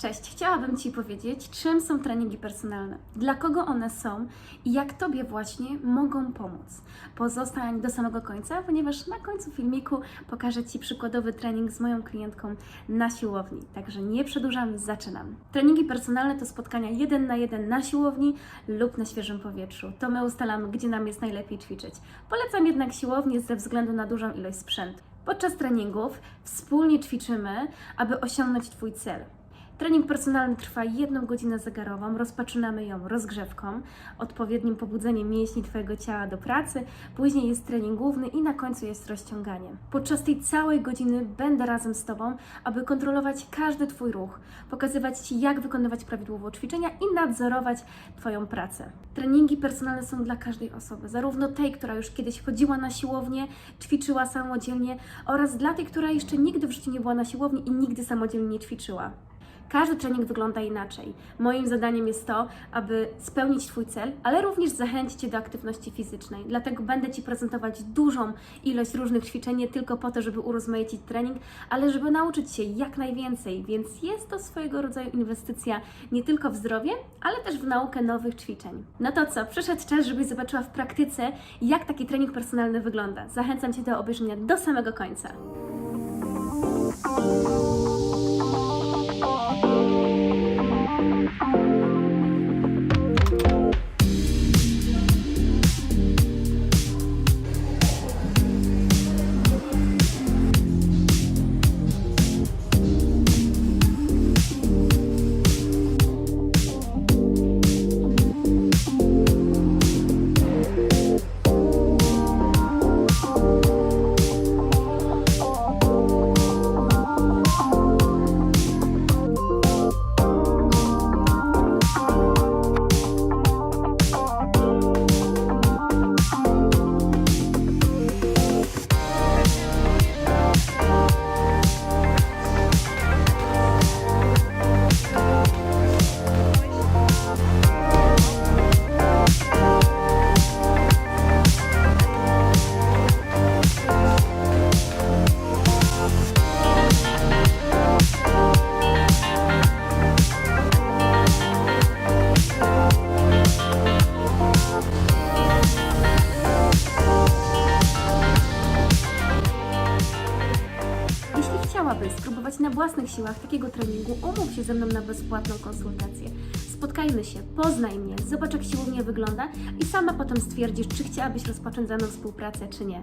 Cześć, chciałabym Ci powiedzieć, czym są treningi personalne, dla kogo one są i jak Tobie właśnie mogą pomóc. Pozostań do samego końca, ponieważ na końcu filmiku pokażę Ci przykładowy trening z moją klientką na siłowni. Także nie przedłużamy, zaczynam. Treningi personalne to spotkania jeden na jeden na siłowni lub na świeżym powietrzu. To my ustalamy, gdzie nam jest najlepiej ćwiczyć. Polecam jednak siłownię ze względu na dużą ilość sprzętu. Podczas treningów wspólnie ćwiczymy, aby osiągnąć Twój cel. Trening personalny trwa jedną godzinę zegarową. Rozpoczynamy ją rozgrzewką, odpowiednim pobudzeniem mięśni Twojego ciała do pracy. Później jest trening główny i na końcu jest rozciąganie. Podczas tej całej godziny będę razem z Tobą, aby kontrolować każdy Twój ruch, pokazywać Ci, jak wykonywać prawidłowo ćwiczenia i nadzorować Twoją pracę. Treningi personalne są dla każdej osoby, zarówno tej, która już kiedyś chodziła na siłownię, ćwiczyła samodzielnie, oraz dla tej, która jeszcze nigdy w życiu nie była na siłowni i nigdy samodzielnie nie ćwiczyła. Każdy trening wygląda inaczej. Moim zadaniem jest to, aby spełnić Twój cel, ale również zachęcić Cię do aktywności fizycznej. Dlatego będę Ci prezentować dużą ilość różnych ćwiczeń, nie tylko po to, żeby urozmaicić trening, ale żeby nauczyć się jak najwięcej. Więc jest to swojego rodzaju inwestycja nie tylko w zdrowie, ale też w naukę nowych ćwiczeń. No to co, przyszedł czas, żebyś zobaczyła w praktyce, jak taki trening personalny wygląda. Zachęcam Cię do obejrzenia do samego końca. Spróbować na własnych siłach takiego treningu, umów się ze mną na bezpłatną konsultację. Spotkajmy się, poznaj mnie, zobacz jak siłownia wygląda i sama potem stwierdzisz, czy chciałabyś rozpocząć ze mną współpracę, czy nie.